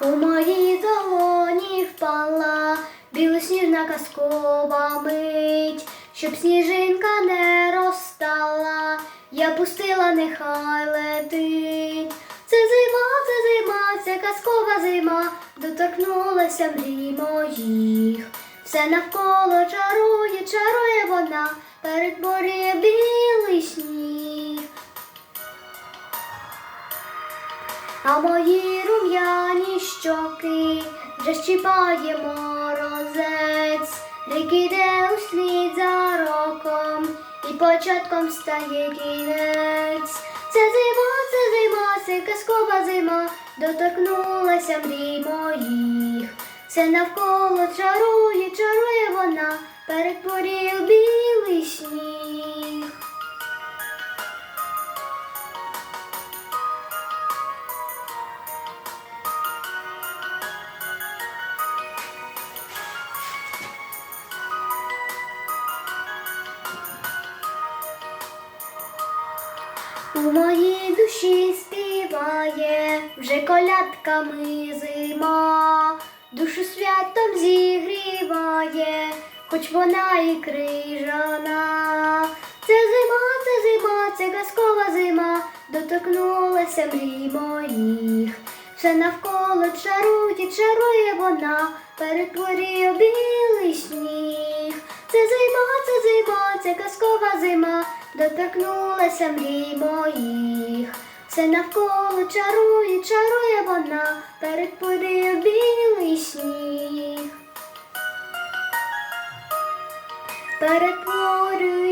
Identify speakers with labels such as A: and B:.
A: У моїй долоні впала білосніжна казкова мить, щоб сніжинка не розстала, я пустила, нехай летить. Це зима, це зима, це казкова зима, доторкнулася мрій моїх. Все навколо чарує, чарує вона, перетворює білий сніг. А мої рум'яні щоки вже щіпає морозець, рік іде услід за роком, і початком стає кінець. Це зима, це зима, це казкова зима, доторкнулася мрій моїх. Все навколо чарує, чарує вона, перетворює в білий сніг. У моїй душі співає вже колядками зима, душу святом зігріває, хоч вона і крижана. Це зима, це зима, це казкова зима, доторкнулася мрій моїх. Все навколо чарує, чарує вона, перетворює білий сніг. Це зима, це зима, це казкова зима, доторкнулася мрій моїх. Все навколо чарує, чарує вона, перетворює білий сніг. Перетворює